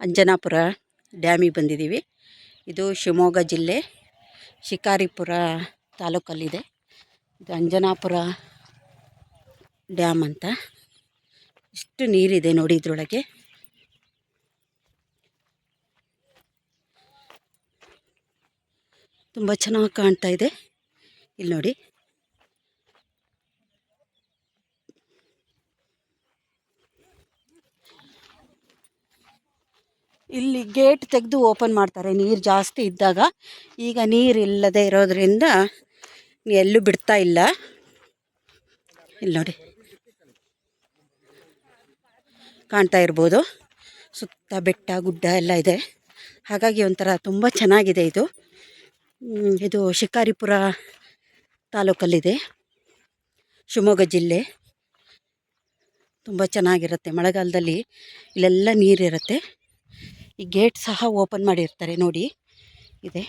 ಅಂಜನಾಪುರ ಡ್ಯಾಮಿಗೆ ಬಂದಿದ್ದೀವಿ. ಇದು ಶಿವಮೊಗ್ಗ ಜಿಲ್ಲೆ, ಶಿಕಾರಿಪುರ ತಾಲೂಕಲ್ಲಿದೆ. ಇದು ಅಂಜನಾಪುರ ಡ್ಯಾಮ್ ಅಂತ. ಇಷ್ಟು ನೀರಿದೆ ನೋಡಿ ಇದರೊಳಗೆ. ತುಂಬ ಚೆನ್ನಾಗಿ ಕಾಣ್ತಾ ಇದೆ. ಇಲ್ಲಿ ನೋಡಿ. ಇಲ್ಲಿ ಗೇಟ್ ತೆಗೆದು ಓಪನ್ ಮಾಡ್ತಾರೆ. ನೀರು ಜಾಸ್ತಿ ಇದ್ದಾಗ ಈಗ ನೀರು ಇಲ್ಲದೆ ಇರೋದ್ರಿಂದ ಎಲ್ಲೂ ಬಿಡ್ತಾ ಇಲ್ಲ. ಇಲ್ಲಿ ನೋಡಿ. ಕಾಣ್ತಾ ಇರ್ಬೋದು. ಸುತ್ತ ಬೆಟ್ಟ, ಗುಡ್ಡ ಎಲ್ಲ ಇದೆ. ಹಾಗಾಗಿ ಒಂಥರ ತುಂಬ ಚೆನ್ನಾಗಿದೆ ಇದು. ಇದು ಶಿಕಾರಿಪುರ ತಾಲೂಕಲ್ಲಿದೆ. ಶಿವಮೊಗ್ಗ ಜಿಲ್ಲೆ. ತುಂಬ ಚೆನ್ನಾಗಿರುತ್ತೆ. ಮಳೆಗಾಲದಲ್ಲಿ ಇಲ್ಲೆಲ್ಲ ನೀರಿರುತ್ತೆ ಈ ಗೇಟ್ ಸಹ ಓಪನ್ ಮಾಡಿರ್ತಾರೆ, ನೋಡಿ. ಇದೆ.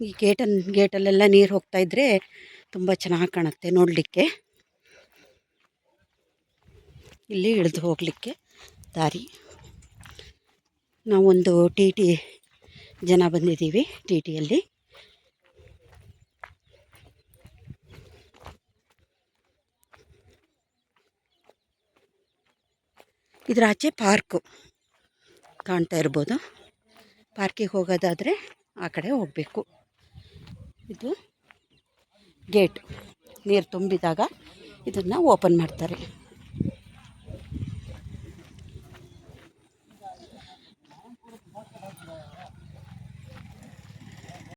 ಈ ಗೇಟನ್ ಗೇಟಲ್ಲೆಲ್ಲ ನೀರು ಹೋಗ್ತಾ ಇದ್ದರೆ ತುಂಬ ಚೆನ್ನಾಗಿ ಕಾಣುತ್ತೆ ನೋಡಲಿಕ್ಕೆ. ಇಲ್ಲಿ ಇಳಿದು ಹೋಗಲಿಕ್ಕೆ ದಾರಿ. ನಾವೊಂದು ಟಿ ಟಿ ಜನ ಬಂದಿದ್ದೀವಿ ಟಿ ಟಿಯಲ್ಲಿ ಇದರ ಆಚೆ ಪಾರ್ಕು. ಕಾಣ್ತಾ ಇರ್ಬೋದು. ಪಾರ್ಕಿಗೆ ಹೋಗೋದಾದರೆ ಆ ಕಡೆ ಹೋಗಬೇಕು. ಇದು ಗೇಟ್. ನೀರು ತುಂಬಿದಾಗ ಇದನ್ನು ಓಪನ್ ಮಾಡ್ತಾರೆ.